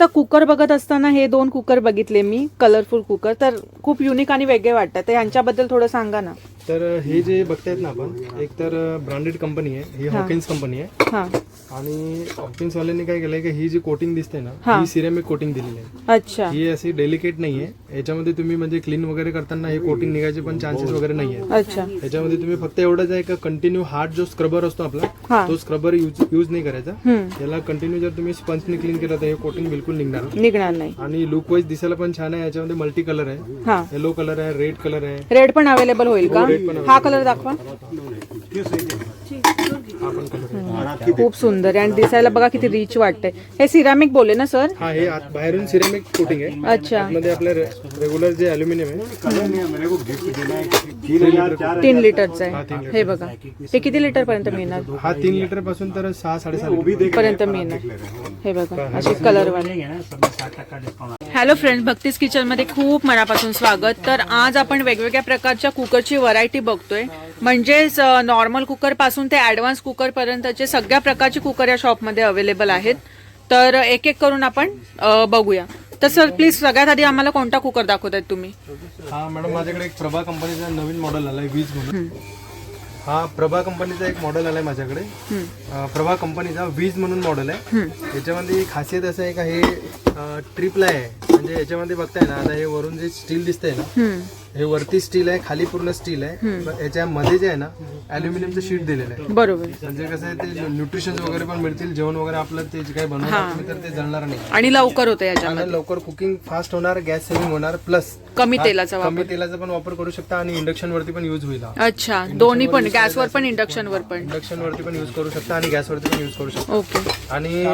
आता कुकर बघत असताना हे दोन कुकर बघितले मी कलरफुल कुकर तर खूप युनिक आणि वेगळे वाटतात. तर यांच्याबद्दल थोडं सांगा ना. तर हे जे बघतायत ना आपण एक तर ब्रँडेड कंपनी आहे ही हॉकिन्स कंपनी आहे. हा. आणि हॉकिन्स वाल्यांनी काय केलंय की ही जी कोटिंग दिसते ना हा. ही सिरेमिक कोटिंग दिलेली आहे. अच्छा. ही अशी डेलिकेट नाहीये. याच्यामध्ये तुम्ही म्हणजे क्लीन वगैरे करताना हे कोटिंग निघायचे पण चान्सेस वगैरे नाहीये. अच्छा. याच्यामध्ये तुम्ही फक्त एवढंच आहे का कंटिन्यू हार्ड जो स्क्रबर असतो आपला हा. तो स्क्रबर यूज नाही करायचा. याला कंटिन्यू जर तुम्ही स्पंजने क्लीन केलं तर हे कोटिंग बिलकुल निघणार. निघणार नाही. आणि लुक वाईज दिसायला पण छान आहे. याच्यामध्ये मल्टी कलर आहे. हा. येलो कलर आहे रेड कलर आहे. रेड पण अवेलेबल होईल का? हा कलर दाखवा. खूप सुंदर आहे आणि दिसायला बघा किती रिच वाटतंय. हे सिरामिक बोलले ना सर हा हे आत- बाहेरून सिरेमिक कोटिंग आहे. अच्छा. मध्ये आपलं रेग्युलर जे अल्युमिनियम आहे. तीन लिटरचं आहे. हे बघा. हे किती लिटर पर्यंत मिळणार? हा तीन लिटरपासून तर सहा साडेसहा पर्यंत मिळणार. हे बघा असे कलर वाले. हॅलो फ्रेंड भक्तीस किचनमध्ये खूप मनापासून स्वागत. तर आज आपण वेगवेगळ्या प्रकारच्या कुकरची व्हरायटी बघतोय. म्हणजेच नॉर्मल कुकरपासून ते ऍडव्हान्स कुकर पर्यंतचे सगळ्या प्रकारचे कुकर या शॉपमध्ये अवेलेबल आहेत. तर एक एक करून आपण बघूया. तर सर प्लीज सगळ्यात आधी आम्हाला कोणता कुकर दाखवत आहेत तुम्ही? हा मॅडम माझ्याकडे एक प्रभा कंपनीचा नवीन मॉडेल आलाय वीज म्हणून. हा प्रभा कंपनीचा एक मॉडेल आलाय माझ्याकडे. प्रभा कंपनीचा वीज म्हणून मॉडेल आहे. याच्यामध्ये खासियत असं आहे का हे ट्रिपला आहे म्हणजे याच्यामध्ये बघताय ना आता हे वरून जे स्टील दिसतंय ना हे वरती स्टील आहे खाली पूर्ण स्टील आहे. पण याच्यामध्ये जे आहे ना अल्युमिनियमचं शीट दिलेलं आहे. बरोबर. म्हणजे कसं आहे ते न्यूट्रिशन वगैरे पण मिळतील जेवण वगैरे आपलं ते जे काही बनवणार तुम्ही तर ते जळणार नाही. आणि लवकर होतं आणि लवकर कुकिंग फास्ट होणार गॅस सेव्हिंग होणार प्लस कमी तेलाचा वापर. कमी तेलाचा पण वापर करू शकता आणि इंडक्शन वरती पण युज होईल अच्छा दोन्ही पण गॅसवर पण इंडक्शनवर पण. इंडक्शन वरती पण युज करू शकता आणि गॅस वरती पण युज करू शकता. ओके आणि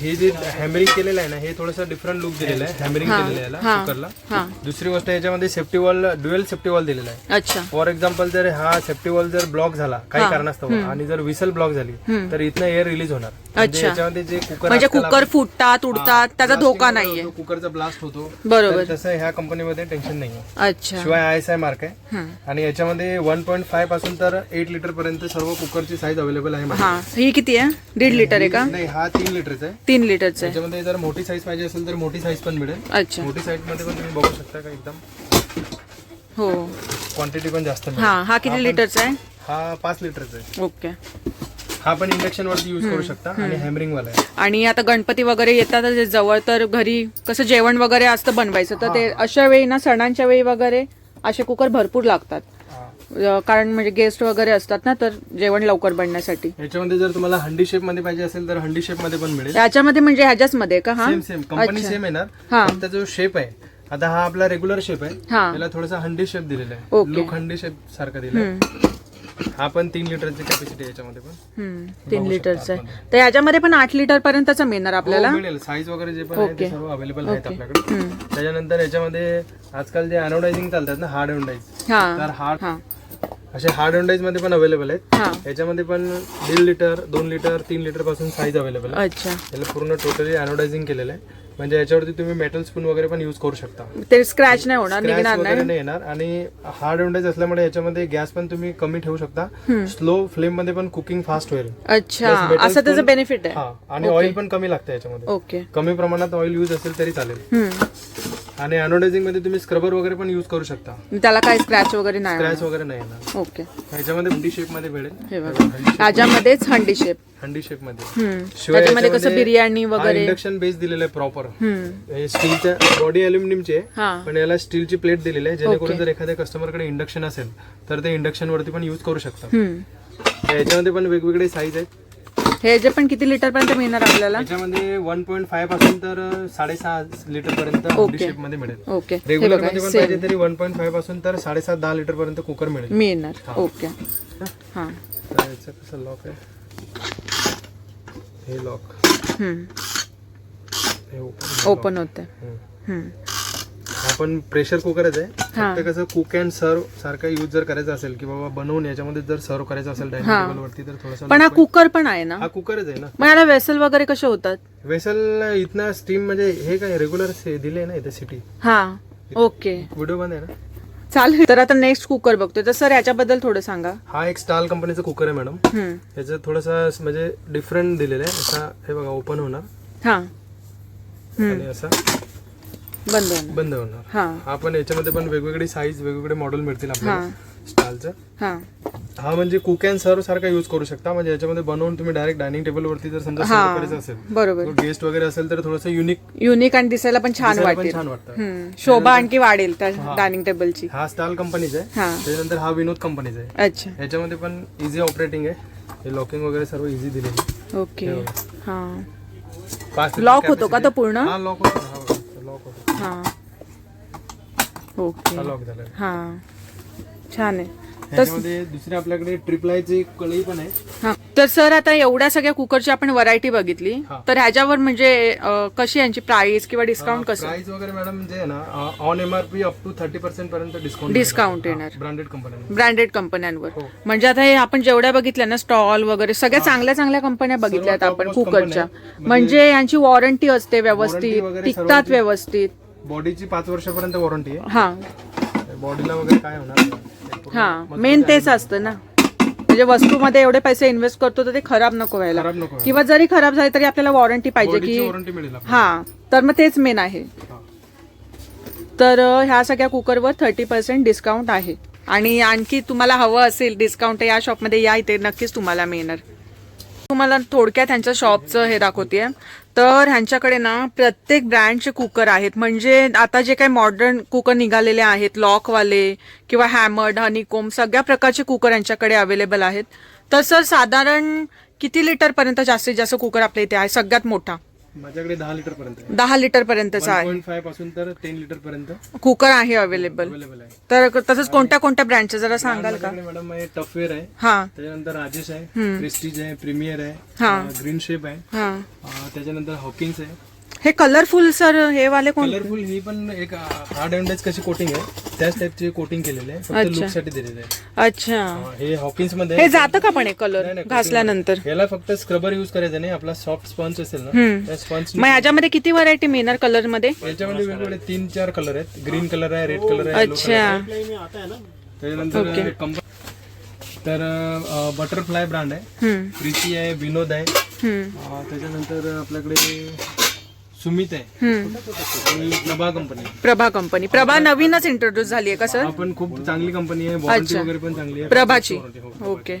हे जे हॅमरिंग केलेलं आहे ना हे थोडंसं डिफरंट लुक दिलेलं आहे. हॅमरिंग केलेलं आहे याला हा. कुकरला हा. दुसरी गोष्ट याच्यामध्ये safety valve dual safety valve दिलेला आहे. अच्छा. फॉर एक्झाम्पल जर हा सेफ्टी वॉल जर ब्लॉक झाला काही कारणास्तव आणि जर विसल ब्लॉक झाली तर इथनं एअर रिलीज होणार. म्हणजे अच्छा. याच्यामध्ये जे कुकर म्हणजे कुकर फुटतात उडतात त्याचा धोका नाहीये. कुकरचा ब्लास्ट होतो बरोबर. तसं ह्या कंपनीमध्ये टेन्शन नाही आहे अच्छा. शिवाय आय एस आय मार्क आहे. हं. आणि याच्यामध्ये वन पॉईंट फायपासून तर एट लिटर पर्यंत सर्व कुकरची साईज अवेलेबल आहे. हा. ही किती आहे? दीड लिटर आहे का? नाही हा तीन लिटरचा आहे. तीन लिटरचं आहे. त्याच्यामध्ये जर मोठी साईज पाहिजे असेल तर मोठी साईज पण मिळेल. अच्छा. मोठी साईजमध्ये पण तुम्ही बघू शकता का एकदम? हो. क्वांटिटी पण जास्त मिळेल. हा हा किती लिटरचा आहे? हा पाच लिटरचा आहे. ओके. हा पण इंडक्शन वरती युज करू शकता आणि हॅमरिंग वाला आहे. आणि आता गणपती वगैरे येतात जे जवळ तर घरी कसं जेवण वगैरे असतं बनवायचं तर ते अशा वेळी ना सणांच्या वेळी वगैरे असे कुकर भरपूर लागतात. अं, कारण म्हणजे गेस्ट वगैरे असतात ना तर जेवण लवकर बनण्यासाठी. याच्यामध्ये जर तुम्हाला हंडी शेपमध्ये पाहिजे असेल तर हंडी शेपमध्ये पण मिळेल. याच्यामध्ये म्हणजे ह्याच्याच मध्ये का? हा? सेम सेम कंपनी सेम येणार हा. फक्त जो शेप आहे आता हा आपला रेग्युलर शेप आहे. हा. त्याला थोडासा हंडी शेप दिलेला आहे. ओके. लुक हंडी शेप सारखा दिलाय हम्म, हा पण तीन लिटरची कॅपॅसिटी याच्यामध्ये पण. हम्म, तीन लिटरचं. आहे तर याच्यामध्ये पण आठ लिटर पर्यंतच मिळणार आपल्याला? हो, मिळेल. साईज वगैरे जे पण आहे ते. सर्व अवेलेबल आहेत. आपल्याकडे. हम्म. त्याच्यानंतर याच्यामध्ये आजकाल जे अनोडायझिंग चालतात ना हार्ड अनोडाईज हा. तर हार्ड हा. असे हार्ड अनोडाईजमध्ये पण अवेलेबल आहेत. हा. याच्यामध्ये पण दीड लिटर दोन लिटर तीन लिटरपासून साईज अवेलेबल आहे. अच्छा. याला पूर्ण टोटली अनोडायझिंग केलेलं आहे. म्हणजे याच्यावरती तुम्ही मेटल स्पून वगैरे पण युज करू शकता. ते स्क्रॅच नाही होणार Scratch निघणार वगैरे नाही. नाही येणार. आणि हार्ड अनोडाईज असल्यामुळे याच्यामध्ये गॅस पण तुम्ही कमी ठेवू शकता. स्लो फ्लेममध्ये पण कुकिंग फास्ट होईल. अच्छा. Metal असं त्याचं spoon- बेनिफिट आहे. हा. आणि ऑइल पण कमी लागतं याच्यामध्ये. ओके कमी प्रमाणात ऑइल यूज असेल तरी चालेल. हम्म. आणि अनोडायझिंगमध्ये तुम्ही स्क्रबर वगैरे पण यूज करू शकता. त्याला काही स्क्रॅच वगैरे नाही क्रॅच वगैरे नाही येणार. ओके ह्याच्यामध्ये हंडी शेपमध्ये हे बघा. ह्याच्यामध्येच हंडी शेप हंडी शेपमध्ये. हम्म. शिवाय त्याच्यामध्ये कसं याच्यामध्ये बिर्याणी वगैरे. इंडक्शन बेस दिलेलं आहे प्रॉपर हम्म. स्टीलच्या बॉडी अल्युमिनियमची आहे हा. पण याला स्टीलची प्लेट दिलेली आहे जेणेकरून जर एखाद्या कस्टमरकडे इंडक्शन असेल तर ते इंडक्शन वरती पण युज करू शकतात. हम्म. याच्यामध्ये पण वेगवेगळे साईज आहेत. हे जे पण किती लिटर पर्यंत मिळणार आपल्याला? याच्यामध्ये वन पॉईंट फायपासून तर साडेसहा लिटर पर्यंत शेपमध्ये मिळेल. ओके हे रेग्युलर बघा मध्ये पण पाहिजे तरी वन पॉईंट फायपासून तर साडेसात दहा लिटर पर्यंत कुकर मिळेल. मिळणार. ओके हा? तर याचं कसं लॉक आहे? हे लॉक हम्म. हे ओपन ओपन होते हम्म. हा पण प्रेशर कुकरच आहे. हा. फक्त कसं कुक अँड सर्व सारखा यूज जर करायचा असेल की बाबा बनवून याच्यामध्ये जर सर्व करायचं असेल डायनिंग हा. टेबल वरती तर थोडासा पण हा कुकर पण आहे ना? हा कुकरच आहे ना. मग याला वेसल वगैरे कसे होतात? वेसल इथनं स्टीम म्हणजे हे काय रेग्युलर दिले ना इथे सिटी हा ओके व्हिडिओ बंद आहे ना? चालेल. तर आता नेक्स्ट कुकर बघतोय. तर सर याच्याबद्दल थोडं सांगा. हा एक स्टाल कंपनीचा कुकर आहे मॅडम हम्म. याचं थोडंसं म्हणजे डिफरंट दिलेलं आहे. असा हे बघा ओपन होणार. हा. आणि असा. बंद होणार. बंद होणार. हा. हा पण याच्यामध्ये पण वेगवेगळी साईज वेगवेगळे मॉडेल मिळतील आपल्याला. स्टालचं. हा. हा म्हणजे कुक अँड सर्व सारखा युज करू शकता. म्हणजे याच्यामध्ये बनवून तुम्ही डायरेक्ट डायनिंग टेबल वरती जर समजा serve करायचं असेल बरोबर. गेस्ट वगैरे असेल तर थोडंसं युनिक युनिक आणि दिसायला पण छान पण वाटेल. छान वाटतं. हम्म. शोभा आणखी वाढेल त्या डायनिंग टेबलची हा स्टाल कंपनीचा आहे. हा. त्याच्यानंतर हा विनोद कंपनीचा आहे. अच्छा. याच्यामध्ये पण इझी ऑपरेटिंग आहे. हे लॉकिंग वगैरे सर्व इझी दिलेली ओके हा पाच लॉक होतो का तो पूर्ण? हा लॉक होतो हा. ओके. हा लॉक झाला हा. छान आहे. त्याच्यामध्ये दुसरी आपल्याकडे ट्रिपलायची कळी पण आहे. हा. तर सर आता एवढ्या सगळ्या कुकरची आपण व्हरायटी बघितली. हा. तर ह्याच्यावर म्हणजे अं, कशी यांची प्राइस किंवा डिस्काउंट कसं? प्राइस वगैरे मॅडम जे आहे ना on MRP up to thirty percent पर्यंत डिस्काउंट डिस्काउंट येणार. ब्रँडेड कंपनी ब्रँडेड कंपन्यांवर हो. म्हणजे आता हे आपण जेवढ्या बघितल्या ना स्टॉल वगैरे सगळ्या चांगल्या चांगल्या कंपन्या बघितल्यात top आपण कुकरच्या. company म्हणजे यांची वॉरंटी असते व्यवस्थित वगैरे टिकतात व्यवस्थित. बॉडीची पाच वर्षापर्यंत वॉरंटी हा. बॉडीला वगैरे काय होणार नाही. हा मेन तेच असतं ना. म्हणजे वस्तूमध्ये एवढे पैसे इन्व्हेस्ट करतो तर ते खराब नको व्हायला. खराब नको व्हायला. किंवा जरी खराब झाले तरी आपल्याला वॉरंटी पाहिजे बॉडीची की वॉरंटी मिळेल आपल्याला. हा. तर मग तेच मेन आहे. हा. तर अ, ह्या सगळ्या कुकरवर थर्टी पर्सेंट डिस्काउंट आहे. आणि आणखी तुम्हाला हवं असेल डिस्काउंट या शॉपमध्ये या इथे नक्कीच तुम्हाला मिळणार. तुम्हाला थोडक्यात ह्यांच्या शॉपचं हे दाखवते तर ह्यांच्याकडे ना प्रत्येक ब्रँडचे कुकर आहेत. म्हणजे आता जे काही मॉडर्न कुकर निघालेले आहेत लॉकवाले किंवा हॅमर्ड हनीकोम सगळ्या प्रकारचे कुकर यांच्याकडे अवेलेबल आहेत. तर सर साधारण किती लिटरपर्यंत जास्तीत जास्त कुकर आपल्या इथे आहे? सगळ्यात मोठा. माझ्याकडे दहा लिटर पर्यंत दहा लिटर पर्यंतचा आहे. पॉईंट फायपासून तर टेन लिटर पर्यंत कुकर आहे अवेलेबल अवेलेबल आहे. तर तसंच कोणत्या कोणत्या ब्रँडचे जरा सांगाल का? माझ्याकडे मॅडम हे टफवेअर आहे. हा. त्याच्यानंतर राजेश आहे. प्रेस्टीज आहे. प्रीमियर हा. आहे ग्रीन शेप आहे. हा. अं, त्याच्यानंतर हॉकिंग्स आहे. हे कलरफुल सर हे वाले कोण? कलरफुल ही पण एक हार्ड अँडेज कशी कोटिंग आहे त्याच टाईपची कोटिंग केलेली आहे फक्त अच्छा. लुकसाठी दिलेले आहे. अच्छा. हे हॉकिंग्समध्ये हे जातं का पण हे नाही, कलर नाही, घासल्यानंतर. याला फक्त स्क्रबर युज करायचा नाही आपला सॉफ्ट स्पंज असेल ना हम्म. त्या स्पंज मग ह्याच्यामध्ये किती व्हरायटी मिळणार कलरमध्ये? याच्यामध्ये वेगवेगळे तीन चार कलर आहेत. ग्रीन कलर आहे रेड कलर आहे yellow अच्छा. आहे. त्याच्यानंतर तर बटरफ्लाय ब्रँड आहे. हम्म, प्रीती आहे विनोद आहे. हम्म, अं, त्याच्यानंतर आपल्याकडे सुमित आहे. आणि प्रभा कंपनी प्रभा कंपनी प्रभा नवीनच इंट्रोड्यूस झाली आहे का सर आपण खूप चांगली कंपनी आहे. वॉरंटी अच्छा. वगैरे पण चांगली आहे. प्रभाची. हो. ओके.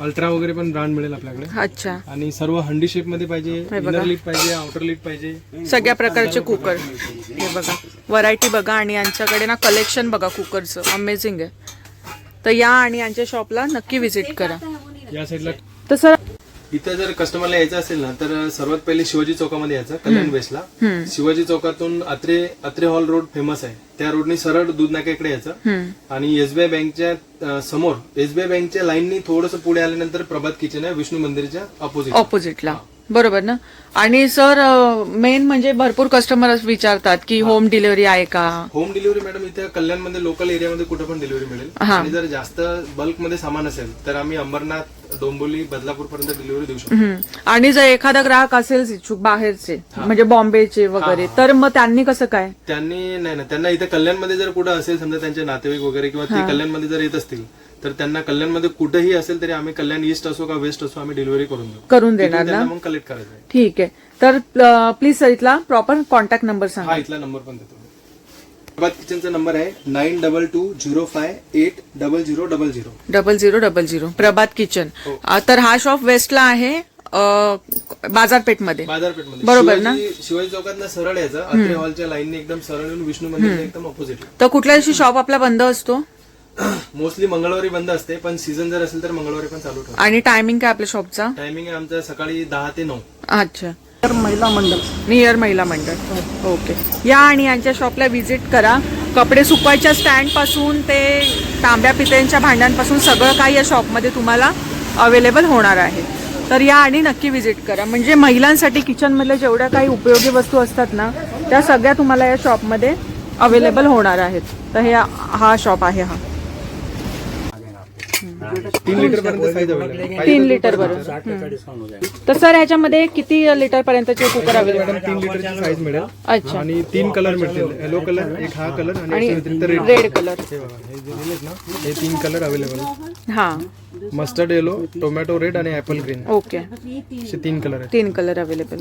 अल्ट्रा वगैरे पण ब्रँड मिळेल आपल्याकडे. अच्छा. आणि सर्व हंडी शेपमध्ये पाहिजे हे बघा. इनर लीट पाहिजे आउटर लीट पाहिजे. सगळ्या प्रकारचे कुकर हे बघा. व्हरायटी बघा आणि यांच्याकडे ना कलेक्शन बघा कुकरचं अमेझिंग आहे. तर या आणि यांच्या शॉपला नक्की व्हिजिट करा. या साईडला तर सर इथं जर कस्टमरला यायचं असेल ना तर सर्वात पहिले शिवाजी चौकामध्ये यायचं कल्याण वेस्टला हम्म, शिवाजी चौकातून Atre Atre hall road famous आहे. त्या रोडनी सरळ दूध नाक्याकडे यायचं. आणि एसबीआय बँकच्या समोर एसबीआय बँकच्या लाईननी थोडस पुढे आल्यानंतर प्रभात किचन आहे विष्णू मंदिरच्या अपोजिट ऑपोजिटला बरोबर ना? आणि सर मेन म्हणजे भरपूर कस्टमर विचारतात की होम डिलिव्हरी आहे का? होम डिलिव्हरी मॅडम इथे कल्याणमध्ये लोकल एरियामध्ये कुठे पण डिलिव्हरी मिळेल. आणि जर जास्त बल्कमध्ये सामान असेल तर आम्ही अंबरनाथ डोंबिवली बदलापूर पर्यंत डिलिव्हरी देऊ शकतो. हम्म. आणि जर एखादा ग्राहक असेल इच्छुक बाहेरचे म्हणजे बॉम्बेचे वगैरे तर मग त्यांनी कसं काय? त्यांनी नाही ना त्यांना इथे कल्याणमध्ये जर कुठं असेल समजा त्यांचे नातेवाईक वगैरे किंवा ते कल्याणमध्ये जर येत असतील तर त्यांना कल्याणमध्ये कुठेही असेल तरी आम्ही कल्याण ईस्ट असो का वेस्ट असो आम्ही डिलिव्हरी करून देऊ. करून देणार ना? त्यांना मग कलेक्ट करायचं आहे. ठीक आहे. तर प्लीज सर इथला प्रॉपर कॉन्टॅक्ट नंबर सांगा. हा इथला नंबर पण देतो. प्रभात किचनचा नंबर आहे nine double two zero five eight double zero double zero. Double zero double zero. Prabhat kitchen. हो. अ, तर हा शॉप वेस्टला आहे अ, बाजारपेठमध्ये. बाजारपेठमध्ये. बरोबर ना? शिवाजी शिवाजी चौकात सरळ यायचं अत्रे हॉलच्या लाईनने एकदम सरळ येऊन विष्णू मंदिरच्या एकदम ऑपोजिट तर कुठल्या दिवशी शॉप आपला बंद असतो? मोस्टली मंगळवारी बंद असते पण सीझन जर असेल तर मंगळवारी पण चालू ठेवतो. आणि टायमिंग काय आपल्या शॉपचा टायमिंग आहे आमचं सकाळी दहा ते नऊ. अच्छा. महिला मंडळ. नियर महिला मंडळ. ओके. या आणि यांच्या शॉपला व्हिजिट करा. कपडे सुकवायच्या स्टँडपासून ते तांब्या पितळ्यांच्या भांड्यांपासून सगळं काही या शॉपमध्ये तुम्हाला अवेलेबल होणार आहे. तर या आणि नक्की व्हिजिट करा. म्हणजे महिलांसाठी किचनमधल्या जेवढ्या काही उपयोगी वस्तू असतात ना त्या सगळ्या तुम्हाला या शॉपमध्ये अवेलेबल होणार आहेत. तर हे हा शॉप आहे हा. तीन लिटर पर्यंत साईज तीन लिटर बरोबर. तर सर ह्याच्यामध्ये किती लिटर पर्यंतचे कुकर अवेलेबल तीन लिटरची साईज मिळेल. अच्छा. आणि तीन कलर मिळतील. येलो कलर एक हा कलर आणि व्यतिरिक्त रेड रेड कलर हे बघा हे जे दिलेत ना हे तीन कलर अवेलेबल हा. मस्टर्ड येलो टोमॅटो रेड आणि ऍपल ग्रीन ओके असे तीन कलर आहेत. तीन कलर अवेलेबल